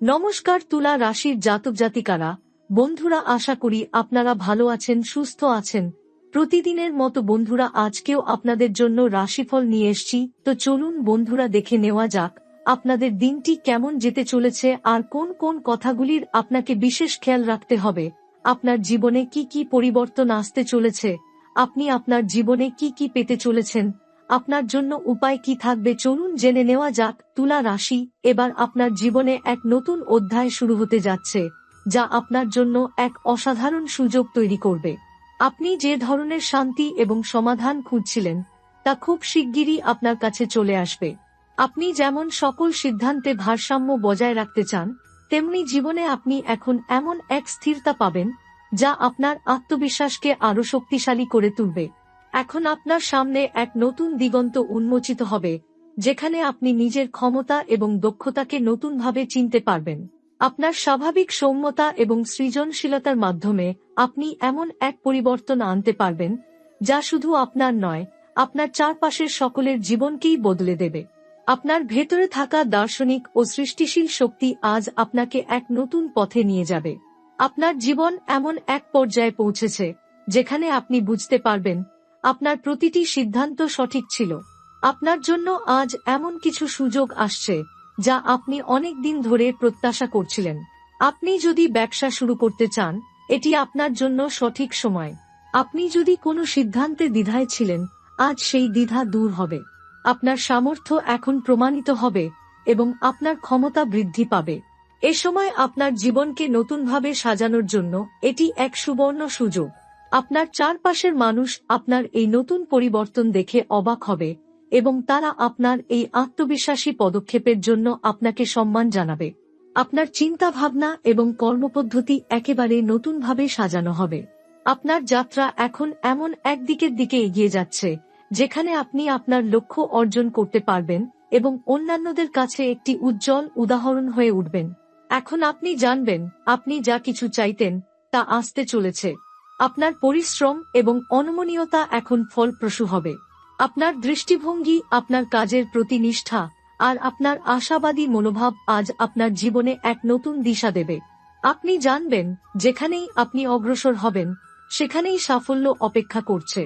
নমস্কার তুলা রাশির জাতক জাতিকারা, বন্ধুরা আশা করি আপনারা ভালো আছেন, সুস্থ আছেন। প্রতিদিনের মতো বন্ধুরা, আজকেও আপনাদের জন্য রাশিফল নিয়ে এসছি। তো চলুন বন্ধুরা দেখে নেওয়া যাক, আপনাদের দিনটি কেমন যেতে চলেছে আর কোন কোন কথাগুলির আপনাকে বিশেষ খেয়াল রাখতে হবে। আপনার জীবনে কি কি পরিবর্তন আসতে চলেছে? আপনি আপনার জীবনে কি কি পেতে চলেছেন? আপনার জন্য উপায় কি থাকবে? চলুন জেনে নেওয়া যাক। তুলা রাশি, এবার আপনার জীবনে এক নতুন অধ্যায় শুরু হতে যাচ্ছে, যা আপনার জন্য এক অসাধারণ সুযোগ তৈরি করবে। আপনি যে ধরনের শান্তি এবং সমাধান খুঁজছিলেন, তা খুব শিগগিরই আপনার কাছে চলে আসবে। আপনি যেমন সকল সিদ্ধান্তে ভারসাম্য বজায় রাখতে চান, তেমনি জীবনে আপনি এখন এমন এক স্থিরতা পাবেন, যা আপনার আত্মবিশ্বাসকে আরও শক্তিশালী করে তুলবে। এখন আপনার সামনে এক নতুন দিগন্ত উন্মোচিত হবে, যেখানে আপনি নিজের ক্ষমতা এবং দক্ষতাকে নতুনভাবে চিনতে পারবেন। আপনার স্বাভাবিক সৌম্যতা এবং সৃজনশীলতার মাধ্যমে আপনি এমন এক পরিবর্তন আনতে পারবেন, যা শুধু আপনার নয়, আপনার চারপাশের সকলের জীবনকেই বদলে দেবে। আপনার ভেতরে থাকা দার্শনিক ও সৃষ্টিশীল শক্তি আজ আপনাকে এক নতুন পথে নিয়ে যাবে। আপনার জীবন এমন এক পর্যায়ে পৌঁছেছে, যেখানে আপনি বুঝতে পারবেন আপনার প্রতিটি সিদ্ধান্ত সঠিক ছিল। আপনার জন্য আজ এমন কিছু সুযোগ আসছে, যা আপনি অনেক দিন ধরে প্রত্যাশা করছিলেন। আপনি যদি ব্যবসা শুরু করতে চান, এটি আপনার জন্য সঠিক সময়। আপনি যদি কোনো সিদ্ধান্তে দ্বিধায় ছিলেন, আজ সেই দ্বিধা দূর হবে। আপনার সামর্থ্য এখন প্রমাণিত হবে এবং আপনার ক্ষমতা বৃদ্ধি পাবে। এ সময় আপনার জীবনকে নতুনভাবে সাজানোর জন্য এটি এক সুবর্ণ সুযোগ। আপনার চারপাশের মানুষ আপনার এই নতুন পরিবর্তন দেখে অবাক হবে, এবং তারা আপনার এই আত্মবিশ্বাসী পদক্ষেপের জন্য আপনাকে সম্মান জানাবে। আপনার চিন্তা ভাবনা এবং কর্মপদ্ধতি একেবারে নতুনভাবে সাজানো হবে। আপনার যাত্রা এখন এমন একদিকের দিকে এগিয়ে যাচ্ছে, যেখানে আপনি আপনার লক্ষ্য অর্জন করতে পারবেন এবং অন্যান্যদের কাছে একটি উজ্জ্বল উদাহরণ হয়ে উঠবেন। এখন আপনি জানবেন, আপনি যা কিছু চাইতেন, তা আসতে চলেছে। আপনার পরিশ্রম এবং অনমনীয়তা এখন ফলপ্রসূ হবে। আপনার দৃষ্টিভঙ্গি, আপনার কাজের প্রতি নিষ্ঠা, আর আপনার আশাবাদী মনোভাব আজ আপনার জীবনে এক নতুন দিশা দেবে। আপনি জানবেন, যেখানেই আপনি অগ্রসর হবেন, সেখানেই সাফল্য অপেক্ষা করছে।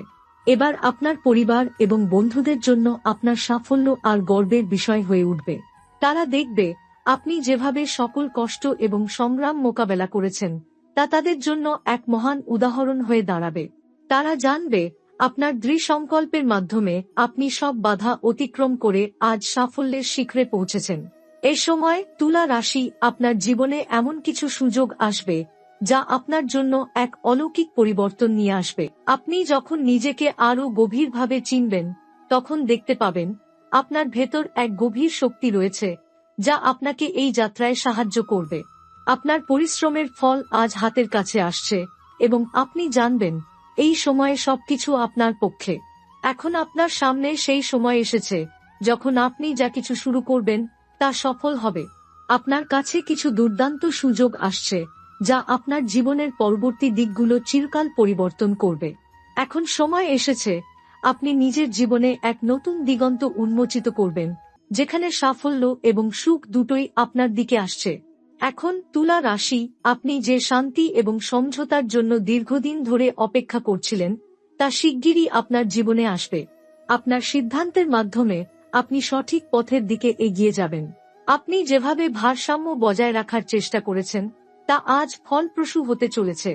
এবার আপনার পরিবার এবং বন্ধুদের জন্য আপনার সাফল্য আর গর্বের বিষয় হয়ে উঠবে। তারা দেখবে, আপনি যেভাবে সকল কষ্ট এবং সংগ্রাম মোকাবেলা করেছেন তা তাদের জন্য এক মহান উদাহরণ হয়ে দাঁড়াবে। তারা জানবে, আপনার দৃঢ়সংকল্পের মাধ্যমে আপনি সব বাধা অতিক্রম করে আজ সাফল্যের শিখরে পৌঁছেছেন। এ সময় তুলা রাশি আপনার জীবনে এমন কিছু সুযোগ আসবে, যা আপনার জন্য এক অলৌকিক পরিবর্তন নিয়ে আসবে। আপনি যখন নিজেকে আরও গভীরভাবে চিনবেন, তখন দেখতে পাবেন, আপনার ভেতর এক গভীর শক্তি রয়েছে, যা আপনাকে এই যাত্রায় সাহায্য করবে। আপনার পরিশ্রমের ফল আজ হাতের কাছে আসছে, এবং আপনি জানবেন, এই সময়ে সবকিছু আপনার পক্ষে। এখন আপনার সামনে সেই সময় এসেছে, যখন আপনি যা কিছু শুরু করবেন, তা সফল হবে। আপনার কাছে কিছু দুর্দান্ত সুযোগ আসছে, যা আপনার জীবনের পরবর্তী দিকগুলো চিরকাল পরিবর্তন করবে। এখন সময় এসেছে, আপনি নিজের জীবনে এক নতুন দিগন্ত উন্মোচিত করবেন, যেখানে সাফল্য এবং সুখ দুটোই আপনার দিকে আসছে। এখন তুলা রাশি, আপনি যে শান্তি এবং সমঝোতার জন্য দীর্ঘদিন ধরে অপেক্ষা করছিলেন, তা শিগগিরই আপনার জীবনে আসবে। আপনার সিদ্ধান্তের মাধ্যমে আপনি সঠিক পথের দিকে এগিয়ে যাবেন। আপনি যেভাবে ভারসাম্য বজায় রাখার চেষ্টা করেছেন, তা আজ ফলপ্রসূ হতে চলেছে।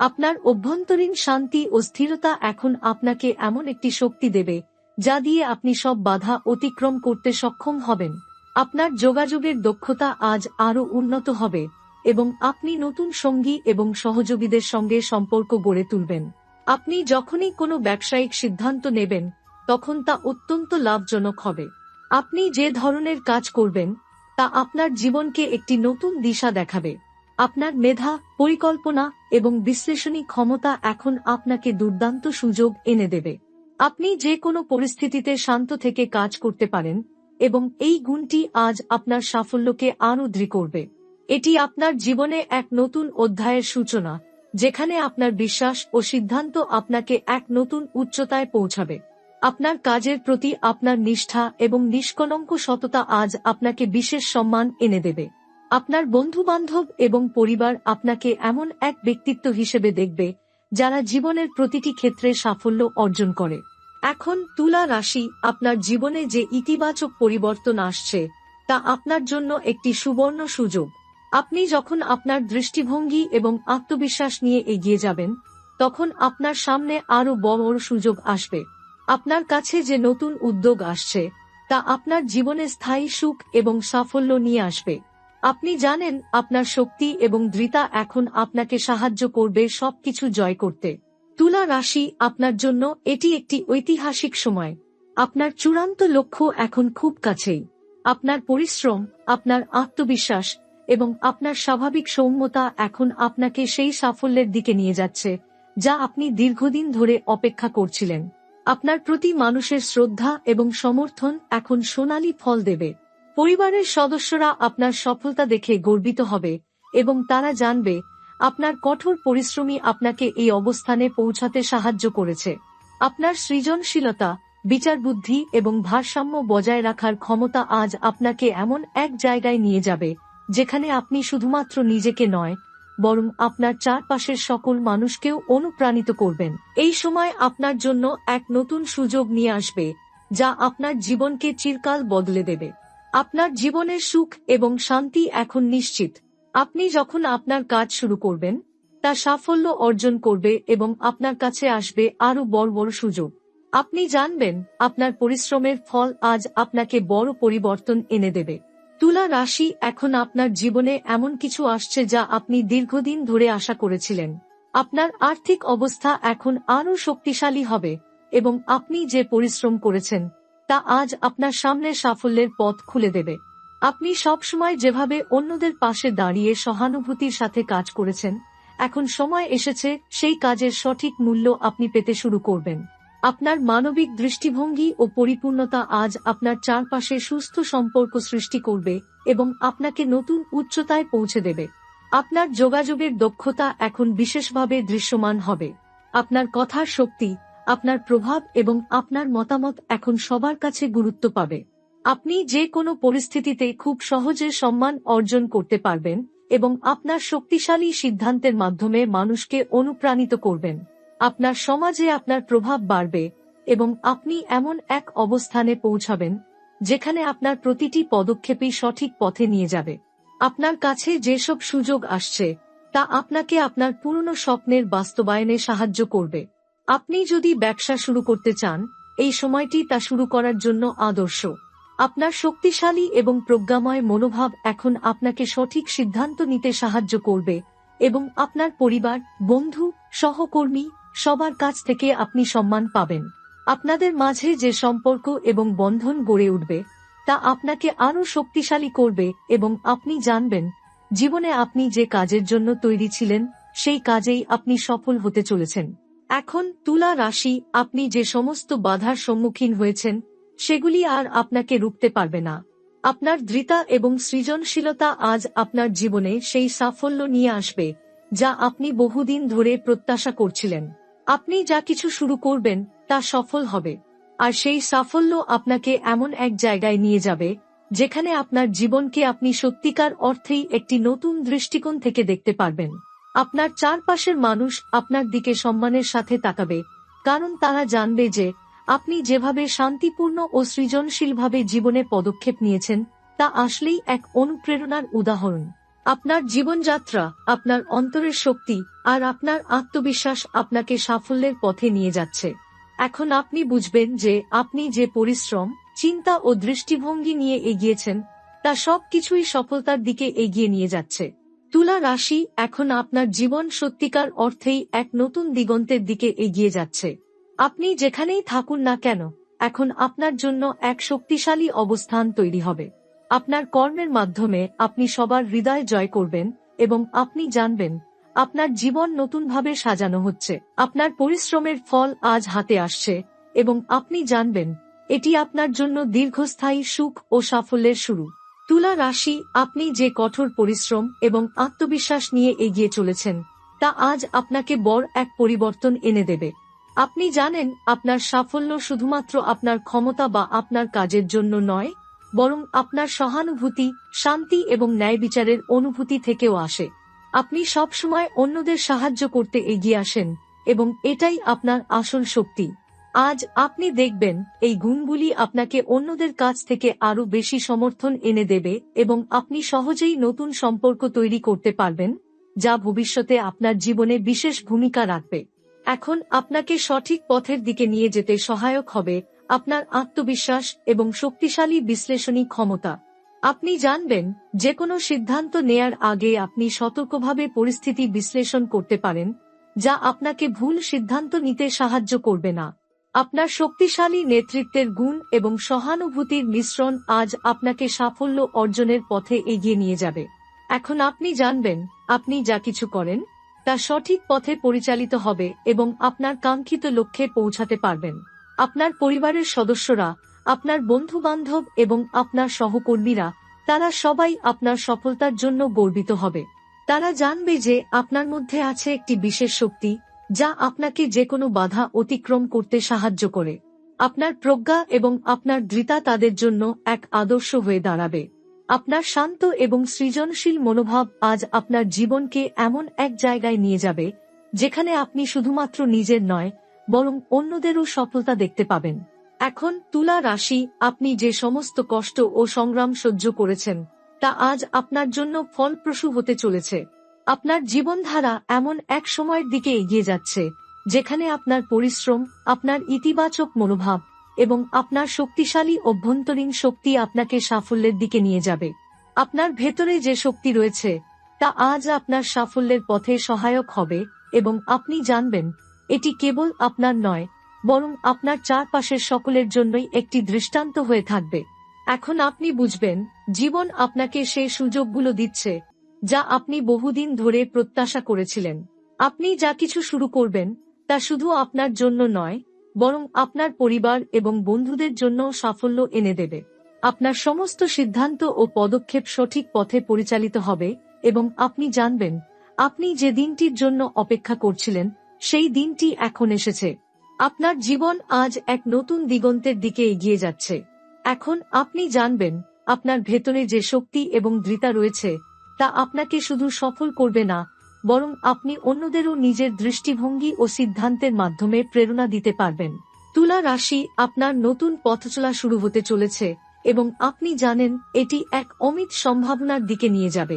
আপনার অভ্যন্তরীণ শান্তি ও স্থিরতা এখন আপনাকে এমন একটি শক্তি দেবে, যা দিয়ে আপনি সব বাধা অতিক্রম করতে সক্ষম হবেন। আপনার যোগাযোগের দক্ষতা আজ আরও উন্নত হবে এবং আপনি নতুন সঙ্গী এবং সহযোগীদের সঙ্গে সম্পর্ক গড়ে তুলবেন। আপনি যখনই কোনো ব্যবসায়িক সিদ্ধান্ত নেবেন, তখন তা অত্যন্ত লাভজনক হবে। আপনি যে ধরনের কাজ করবেন, তা আপনার জীবনকে একটি নতুন দিশা দেখাবে। আপনার মেধা, পরিকল্পনা এবং বিশ্লেষণী ক্ষমতা এখন আপনাকে দুর্দান্ত সুযোগ এনে দেবে। আপনি যে কোনো পরিস্থিতিতে শান্ত থেকে কাজ করতে পারেন এবং এই গুণটি আজ আপনার সাফল্যকে আরও দৃঢ় করবে। এটি আপনার জীবনে এক নতুন অধ্যায়ের সূচনা, যেখানে আপনার বিশ্বাস ও সিদ্ধান্ত আপনাকে এক নতুন উচ্চতায় পৌঁছাবে। আপনার কাজের প্রতি আপনার নিষ্ঠা এবং নিষ্কলঙ্ক সততা আজ আপনাকে বিশেষ সম্মান এনে দেবে। আপনার বন্ধু বান্ধব এবং পরিবার আপনাকে এমন এক ব্যক্তিত্ব হিসেবে দেখবে, যারা জীবনের প্রতিটি ক্ষেত্রে সাফল্য অর্জন করে। এখন তুলা রাশি আপনার জীবনে যে ইতিবাচক পরিবর্তন আসছে, তা আপনার জন্য একটি সুবর্ণ সুযোগ। আপনি যখন আপনার দৃষ্টিভঙ্গি এবং আত্মবিশ্বাস নিয়ে এগিয়ে যাবেন, তখন আপনার সামনে আরও বড় সুযোগ আসবে। আপনার কাছে যে নতুন উদ্যোগ আসছে, তা আপনার জীবনে স্থায়ী সুখ এবং সাফল্য নিয়ে আসবে। আপনি জানেন, আপনার শক্তি এবং দৃতা এখন আপনাকে সাহায্য করবে সবকিছু জয় করতে। তুলা রাশি আপনার জন্য এটি একটি ঐতিহাসিক সময়। আপনার চূড়ান্ত লক্ষ্য এখন খুব কাছেই। আপনার পরিশ্রম, আপনার আত্মবিশ্বাস এবং আপনার স্বাভাবিক সৌম্যতা এখন আপনাকে সেই সাফল্যের দিকে নিয়ে যাচ্ছে, যা আপনি দীর্ঘদিন ধরে অপেক্ষা করছিলেন। আপনার প্রতি মানুষের শ্রদ্ধা এবং সমর্থন এখন সোনালি ফল দেবে। পরিবারের সদস্যরা আপনার সফলতা দেখে গর্বিত হবে এবং তারা জানবে আপনার কঠোর পরিশ্রমী আপনাকে এই অবস্থানে পৌঁছাতে সাহায্য করেছে। আপনার সৃজনশীলতা, বিচার বুদ্ধি এবং ভারসাম্য বজায় রাখার ক্ষমতা আজ আপনাকে এমন এক জায়গায় নিয়ে যাবে, যেখানে আপনি শুধুমাত্র নিজেকে নয়, বরং আপনার চারপাশের সকল মানুষকেও অনুপ্রাণিত করবেন। এই সময় আপনার জন্য এক নতুন সুযোগ নিয়ে আসবে, যা আপনার জীবনকে চিরকাল বদলে দেবে। আপনার জীবনের সুখ এবং শান্তি এখন নিশ্চিত। আপনি যখন আপনার কাজ শুরু করবেন, তা সাফল্য অর্জন করবে এবং আপনার কাছে আসবে আরও বড় বড় সুযোগ। আপনি জানবেন, আপনার পরিশ্রমের ফল আজ আপনাকে বড় পরিবর্তন এনে দেবে। তুলা রাশি এখন আপনার জীবনে এমন কিছু আসছে যা আপনি দীর্ঘদিন ধরে আশা করেছিলেন। আপনার আর্থিক অবস্থা এখন আরও শক্তিশালী হবে এবং আপনি যে পরিশ্রম করেছেন, তা আজ আপনার সামনে সাফল্যের পথ খুলে দেবে। আপনি সবসময় যেভাবে অন্যদের পাশে দাঁড়িয়ে সহানুভূতির সাথে কাজ করেছেন, এখন সময় এসেছে সেই কাজের সঠিক মূল্য আপনি পেতে শুরু করবেন। আপনার মানবিক দৃষ্টিভঙ্গি ও পরিপূর্ণতা আজ আপনার চারপাশে সুস্থ সম্পর্ক সৃষ্টি করবে এবং আপনাকে নতুন উচ্চতায় পৌঁছে দেবে। আপনার যোগাযোগের দক্ষতা এখন বিশেষভাবে দৃশ্যমান হবে। আপনার কথার শক্তি, আপনার প্রভাব এবং আপনার মতামত এখন সবার কাছে গুরুত্ব পাবে। আপনি যে কোনো পরিস্থিতিতে খুব সহজে সম্মান অর্জন করতে পারবেন এবং আপনার শক্তিশালী সিদ্ধান্তের মাধ্যমে মানুষকে অনুপ্রাণিত করবেন। আপনার সমাজে আপনার প্রভাব বাড়বে এবং আপনি এমন এক অবস্থানে পৌঁছাবেন, যেখানে আপনার প্রতিটি পদক্ষেপই সঠিক পথে নিয়ে যাবে। আপনার কাছে যেসব সুযোগ আসছে, তা আপনাকে আপনার পুরনো স্বপ্নের বাস্তবায়নে সাহায্য করবে। আপনি যদি ব্যবসা শুরু করতে চান, এই সময়টি তা শুরু করার জন্য আদর্শ। আপনার শক্তিশালী এবং প্রজ্ঞাময় মনোভাব এখন আপনাকে সঠিক সিদ্ধান্ত নিতে সাহায্য করবে এবং আপনার পরিবার, বন্ধু, সহকর্মী সবার কাছ থেকে আপনি সম্মান পাবেন। আপনাদের মাঝে যে সম্পর্ক এবং বন্ধন গড়ে উঠবে, তা আপনাকে আরও শক্তিশালী করবে এবং আপনি জানবেন, জীবনে আপনি যে কাজের জন্য তৈরি ছিলেন, সেই কাজেই আপনি সফল হতে চলেছেন। এখন তুলা রাশি, আপনি যে সমস্ত বাধার সম্মুখীন হয়েছেন সেগুলি আর আপনাকে রুখতে পারবে না। আপনার দৃতা এবং সৃজনশীলতা আজ আপনার জীবনে সেই সাফল্য নিয়ে আসবে, যা আপনি বহুদিন ধরে প্রত্যাশা করছিলেন। আপনি যা কিছু শুরু করবেন, তা সফল হবে। আর সেই সাফল্য আপনাকে এমন এক জায়গায় নিয়ে যাবে, যেখানে আপনার জীবনকে আপনি সত্যিকার অর্থেই একটি নতুন দৃষ্টিকোণ থেকে দেখতে পারবেন। আপনার চারপাশের মানুষ আপনার দিকে সম্মানের সাথে তাকাবে, কারণ তারা জানবে যে আপনি যেভাবে শান্তিপূর্ণ ও সৃজনশীলভাবে জীবনে পদক্ষেপ নিয়েছেন, তা আসলেই এক অনুপ্রেরণার উদাহরণ। আপনার জীবনযাত্রা, আপনার অন্তরের শক্তি আর আপনার আত্মবিশ্বাস আপনাকে সাফল্যের পথে নিয়ে যাচ্ছে। এখন আপনি বুঝবেন যে আপনি যে পরিশ্রম, চিন্তা ও দৃষ্টিভঙ্গি নিয়ে এগিয়েছেন, তা সব কিছুই সফলতার দিকে এগিয়ে নিয়ে যাচ্ছে। তুলা রাশি এখন আপনার জীবন সত্যিকার অর্থেই এক নতুন দিগন্তের দিকে এগিয়ে যাচ্ছে। আপনি যেখানেই থাকুন না কেন, এখন আপনার জন্য এক শক্তিশালী অবস্থান তৈরি হবে। আপনার কর্মের মাধ্যমে আপনি সবার হৃদয় জয় করবেন এবং আপনি জানবেন, আপনার জীবন নতুনভাবে সাজানো হচ্ছে, আপনার পরিশ্রমের ফল আজ হাতে আসছে, এবং আপনি জানবেন, এটি আপনার জন্য দীর্ঘস্থায়ী সুখ ও সাফল্যের শুরু। তুলা রাশি, আপনি যে কঠোর পরিশ্রম এবং আত্মবিশ্বাস নিয়ে এগিয়ে চলেছেন, তা আজ আপনাকে বড় এক পরিবর্তন এনে দেবে। আপনি জানেন, আপনার সাফল্য শুধুমাত্র আপনার ক্ষমতা বা আপনার কাজের জন্য নয়, বরং আপনার সহানুভূতি, শান্তি এবং ন্যায় বিচারের অনুভূতি থেকেও আসে। আপনি সবসময় অন্যদের সাহায্য করতে এগিয়ে আসেন, এবং এটাই আপনার আসল শক্তি। আজ আপনি দেখবেন, এই গুণগুলি আপনাকে অন্যদের কাছ থেকে আরও বেশি সমর্থন এনে দেবে, এবং আপনি সহজেই নতুন সম্পর্ক তৈরি করতে পারবেন, যা ভবিষ্যতে আপনার জীবনে বিশেষ ভূমিকা রাখবে। এখন আপনাকে সঠিক পথের দিকে নিয়ে যেতে সহায়ক হবে আপনার আত্মবিশ্বাস এবং শক্তিশালী বিশ্লেষণী ক্ষমতা। আপনি জানবেন যে কোনো সিদ্ধান্ত নেয়ার আগে আপনি সতর্কভাবে পরিস্থিতি বিশ্লেষণ করতে পারেন, যা আপনাকে ভুল সিদ্ধান্ত নিতে সাহায্য করবে না। আপনার শক্তিশালী নেতৃত্বের গুণ এবং সহানুভূতির মিশ্রণ আজ আপনাকে সাফল্য অর্জনের পথে এগিয়ে নিয়ে যাবে। এখন আপনি জানবেন, আপনি যা কিছু করেন তা সঠিক পথে পরিচালিত হবে এবং আপনার কাঙ্ক্ষিত লক্ষ্যে পৌঁছাতে পারবেন। আপনার পরিবারের সদস্যরা, আপনার বন্ধু বান্ধব এবং আপনার সহকর্মীরা, তারা সবাই আপনার সফলতার জন্য গর্বিত হবে। তারা জানবে যে আপনার মধ্যে আছে একটি বিশেষ শক্তি, যা আপনাকে যে কোনো বাধা অতিক্রম করতে সাহায্য করে। আপনার প্রজ্ঞা এবং আপনার দৃতা তাদের জন্য এক আদর্শ হয়ে দাঁড়াবে। আপনার শান্ত এবং সৃজনশীল মনোভাব আজ আপনার জীবনকে এমন এক জায়গায় নিয়ে যাবে, যেখানে আপনি শুধুমাত্র নিজের নয়, বরং অন্যদেরও সফলতা দেখতে পাবেন। এখন তুলা রাশি, আপনি যে সমস্ত কষ্ট ও সংগ্রাম সহ্য করেছেন, তা আজ আপনার জন্য ফলপ্রসূ হতে চলেছে। আপনার জীবনধারা এমন এক সময়ের দিকে এগিয়ে যাচ্ছে, যেখানে আপনার পরিশ্রম, আপনার ইতিবাচক মনোভাব এবং আপনার শক্তিশালী অভ্যন্তরীণ শক্তি আপনাকে সাফল্যের দিকে নিয়ে যাবে। আপনার ভেতরে যে শক্তি রয়েছে, তা আজ আপনার সাফল্যের পথে সহায়ক হবে এবং আপনি জানবেন, এটি কেবল আপনার নয়, বরং আপনার চারপাশের সকলের জন্যই একটি দৃষ্টান্ত হয়ে থাকবে। এখন আপনি বুঝবেন, জীবন আপনাকে সেই সুযোগগুলো দিচ্ছে, যা আপনি বহুদিন ধরে প্রত্যাশা করেছিলেন। আপনি যা কিছু শুরু করবেন, তা শুধু আপনার জন্য নয় বরং আপনার পরিবার এবং বন্ধুদের জন্য সাফল্য এনে দেবে। আপনার সমস্ত সিদ্ধান্ত ও পদক্ষেপ সঠিক পথে পরিচালিত হবে এবং আপনি জানবেন, আপনি যে দিনটির জন্য অপেক্ষা করছিলেন, সেই দিনটি এখন এসেছে। আপনার জীবন আজ এক নতুন দিগন্তের দিকে এগিয়ে যাচ্ছে। এখন আপনি জানবেন, আপনার ভেতরে যে শক্তি এবং দৃতা রয়েছে, তা আপনাকে শুধু সফল করবে না বরং আপনি অন্যদেরও নিজের দৃষ্টিভঙ্গি ও সিদ্ধান্তের মাধ্যমে প্রেরণা দিতে পারবেন। তুলা রাশি আপনার নতুন পথচলা শুরু হতে চলেছে এবং আপনি জানেন এটি এক অমিত সম্ভাবনার দিকে নিয়ে যাবে।